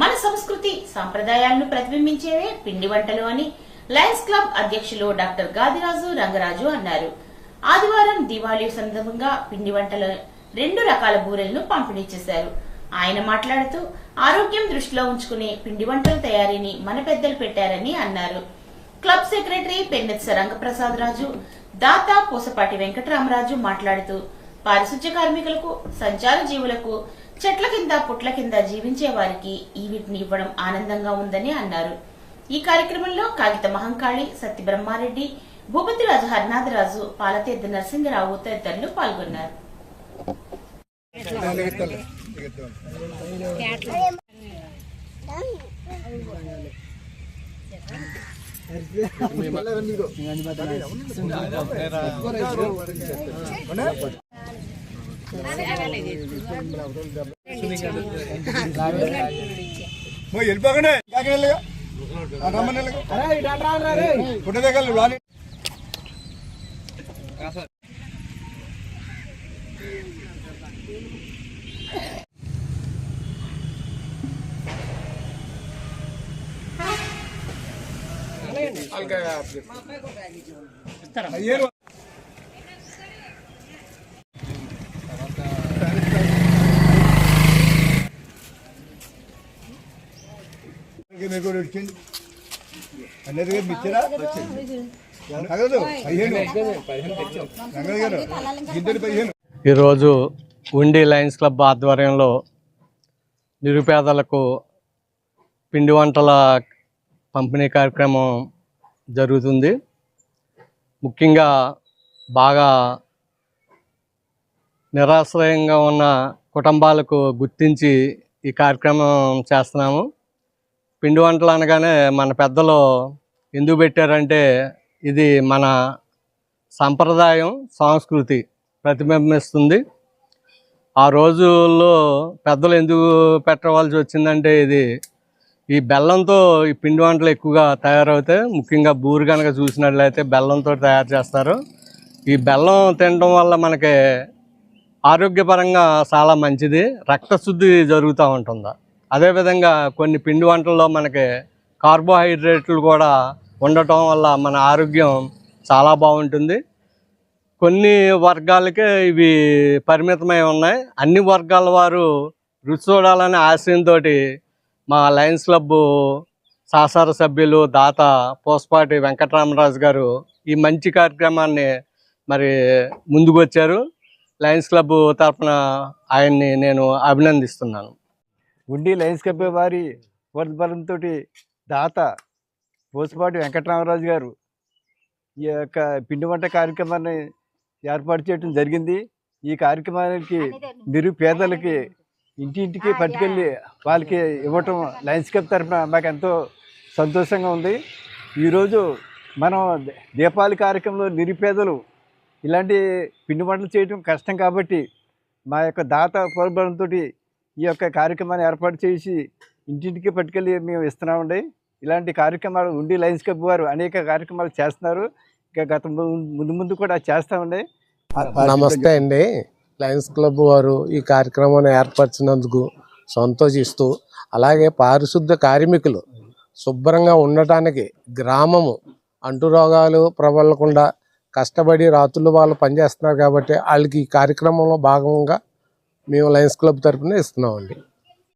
మన సంస్కృతి సాంప్రదాయాలను ప్రతిబింబించేవే పిండి వంటలు అని లయన్స్ క్లబ్ అధ్యక్షులు డాక్టర్ గాదిరాజు రంగరాజు అన్నారు. ఆదివారం దివాళీ సందర్భంగా పిండి వంటల రెండు రకాల బూరెలను పంపిణీ చేశారు. ఆయన మాట్లాడుతూ ఆరోగ్యం దృష్టిలో ఉంచుకుని పిండి వంటల తయారీని మన పెద్దలు పెట్టారని అన్నారు. క్లబ్ సెక్రటరీ పెన్నెత్స రంగప్రసాద్ రాజు దాత పూసపాటి వెంకటరామరాజు మాట్లాడుతూ పారిశుధ్య కార్మికులకు సంచార జీవులకు చెట్ల కింద పుట్ల కింద జీవించే వారికి ఈ వీటిని ఇవ్వడం ఆనందంగా ఉందని అన్నారు. ఈ కార్యక్రమంలో కాగిత మహంకాళి సత్య బ్రహ్మారెడ్డి భూపతిరాజు హరినాథరాజు పాలతీర్థ నరసింహరావు తదితరులు పాల్గొన్నారు. వెళ్ళిపోకనే రమ్మని పుట్ట దగ్గర లోని మీరు కూడా వచ్చింది అన్నది ఈరోజు ఉండి లయన్స్ క్లబ్ ఆధ్వర్యంలో నిరుపేదలకు పిండి వంటల పంపిణీ కార్యక్రమం జరుగుతుంది. ముఖ్యంగా బాగా నిరాశ్రయంగా ఉన్న కుటుంబాలకు గుర్తించి ఈ కార్యక్రమం చేస్తున్నాము. పిండి వంటలు అనగానే మన పెద్దలు ఎందుకు పెట్టారంటే ఇది మన సంప్రదాయం సంస్కృతి ప్రతిబింబిస్తుంది. ఆ రోజుల్లో పెద్దలు ఎందుకు పెట్టవలసి వచ్చిందంటే ఇది ఈ బెల్లంతో ఈ పిండి వంటలు ఎక్కువగా తయారవుతాయి. ముఖ్యంగా బూరు కనుక చూసినట్లయితే బెల్లంతో తయారు చేస్తారు. ఈ బెల్లం తినడం వల్ల మనకి ఆరోగ్యపరంగా చాలా మంచిది. రక్తశుద్ధి జరుగుతూ ఉంటుంది? అదేవిధంగా కొన్ని పిండి వంటల్లో మనకి కార్బోహైడ్రేట్లు కూడా ఉండటం వల్ల మన ఆరోగ్యం చాలా బాగుంటుంది. కొన్ని వర్గాలకే ఇవి పరిమితమై ఉన్నాయి. అన్ని వర్గాల వారు రుచి చూడాలనే ఆశయంతో మా లయన్స్ క్లబ్ సహసార సభ్యులు దాత పోస్పాటి వెంకటరామరాజు గారు ఈ మంచి కార్యక్రమాన్ని మరి ముందుకు వచ్చారు లయన్స్ క్లబ్ తరఫున ఆయన్ని నేను అభినందిస్తున్నాను. ఉండి లయన్స్ క్లబ్ వారి వర్ధబలంతో దాత పోసుపాటి వెంకటరామరాజు గారు ఈ యొక్క పిండి వంట కార్యక్రమాన్ని ఏర్పాటు చేయడం జరిగింది. ఈ కార్యక్రమానికి నిరుపేదలకి ఇంటింటికి పట్టుకెళ్ళి వాళ్ళకి ఇవ్వటం లయన్స్ క్లబ్ తరఫున మాకు ఎంతో సంతోషంగా ఉంది. ఈరోజు మనం దీపావళి కార్యక్రమంలో నిరుపేదలు ఇలాంటి పిండి వంటలు చేయడం కష్టం కాబట్టి మా యొక్క దాత ప్రోగ్రాంతో ఈ యొక్క కార్యక్రమాన్ని ఏర్పాటు చేసి ఇంటింటికి పట్టుకెళ్ళి మేము ఇస్తున్నామండి. ఇలాంటి కార్యక్రమాలు ఉండి లయన్స్ క్లబ్ వారు అనేక కార్యక్రమాలు చేస్తున్నారు. ఇంకా గత ముందు ముందు కూడా చేస్తామండి. నమస్తే అండి. లయన్స్ క్లబ్ వారు ఈ కార్యక్రమాన్ని ఏర్పరిచినందుకు సంతోషిస్తూ అలాగే పారిశుద్ధ కార్మికులు శుభ్రంగా ఉండటానికి గ్రామము అంటురోగాలు ప్రబలకుండా కష్టపడి రాత్రులు వాళ్ళు పనిచేస్తున్నారు కాబట్టి వాళ్ళకి ఈ కార్యక్రమంలో భాగంగా మేము లయన్స్ క్లబ్ తరఫున ఇస్తున్నామండి.